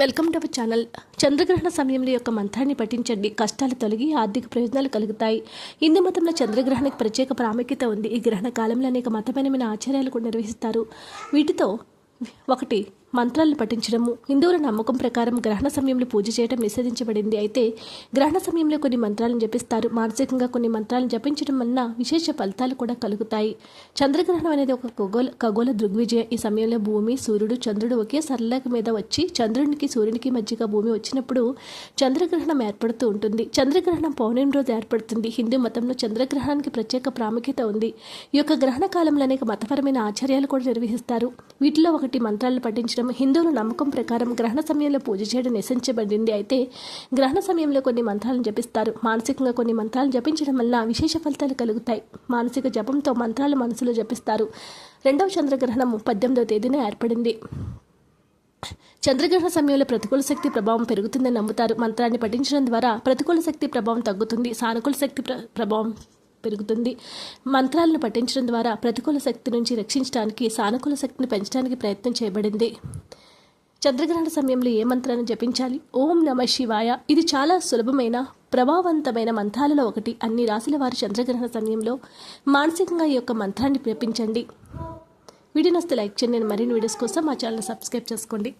Welcome to our channel. చంద్రగ్రహణ సమయంలో యొక్క మంత్రాన్ని పఠించండి. కష్టాలు తొలగి ఆర్థిక ప్రయోజనాలు కలుగుతాయి. హిందూ మతంలో చంద్రగ్రహణకు ప్రత్యేక ప్రాముఖ్యత ఉంది. ఈ గ్రహణ కాలంలో అనేక మతపరమైన ఆచార్యాలు కూడా నిర్వహిస్తారు. వీటితో ఒకటి మంత్రాలను పఠించడము. హిందువుల నమ్మకం ప్రకారం గ్రహణ సమయంలో పూజ చేయడం నిషేధించబడింది. అయితే గ్రహణ సమయంలో కొన్ని మంత్రాలను జపిస్తారు. మానసికంగా కొన్ని మంత్రాలను జపించడం వలన విశేష ఫలితాలు కూడా కలుగుతాయి. చంద్రగ్రహణం అనేది ఒక ఖగోళ ఖగోళ దృగ్విజయం. ఈ సమయంలో భూమి సూర్యుడు చంద్రుడు ఒకే సరళక మీద వచ్చి చంద్రునికి సూర్యునికి మధ్యగా భూమి వచ్చినప్పుడు చంద్రగ్రహణం ఏర్పడుతూ ఉంటుంది. చంద్రగ్రహణం పౌర్ణమి రోజు ఏర్పడుతుంది. హిందూ మతంలో చంద్రగ్రహణానికి ప్రత్యేక ప్రాముఖ్యత ఉంది. ఈ యొక్క గ్రహణ కాలంలో అనేక మతపరమైన ఆచార్యాలు కూడా నిర్వహిస్తారు. వీటిలో ఒకటి మంత్రాలను పఠించడం. హిందువుల నమ్మకం ప్రకారం గ్రహణ సమయంలో పూజ చేయడం నిశించబడింది అయితే గ్రహణ సమయంలో కొన్ని మంత్రాలను జపిస్తారు. మానసికంగా కొన్ని మంత్రాలు జపించడం వల్ల విశేష ఫలితాలు కలుగుతాయి. మానసిక జపంతో మంత్రాలు మనసులో జపిస్తారు. రెండవ చంద్రగ్రహణం పద్దెనిమిదవ తేదీన ఏర్పడింది. చంద్రగ్రహణ సమయంలో ప్రతికూల శక్తి ప్రభావం పెరుగుతుందని నమ్ముతారు. మంత్రాన్ని పఠించడం ద్వారా ప్రతికూల శక్తి ప్రభావం తగ్గుతుంది. సానుకూల శక్తి ప్రభావం పెరుగుతుంది. మంత్రాలను పఠించడం ద్వారా ప్రతికూల శక్తి నుంచి రక్షించడానికి సానుకూల శక్తిని పెంచడానికి ప్రయత్నం చేయబడింది. చంద్రగ్రహణ సమయంలో ఏ మంత్రాన్ని జపించాలి? ఓం నమ శివాయ. ఇది చాలా సులభమైన ప్రభావవంతమైన మంత్రాలలో ఒకటి. అన్ని రాశుల వారు చంద్రగ్రహణ సమయంలో మానసికంగా ఈ యొక్క మంత్రాన్ని ప్రేపించండి వీడియో నస్తే లైక్ చేయండి. మరిన్ని వీడియోస్ కోసం మా ఛానల్ సబ్స్క్రైబ్ చేసుకోండి.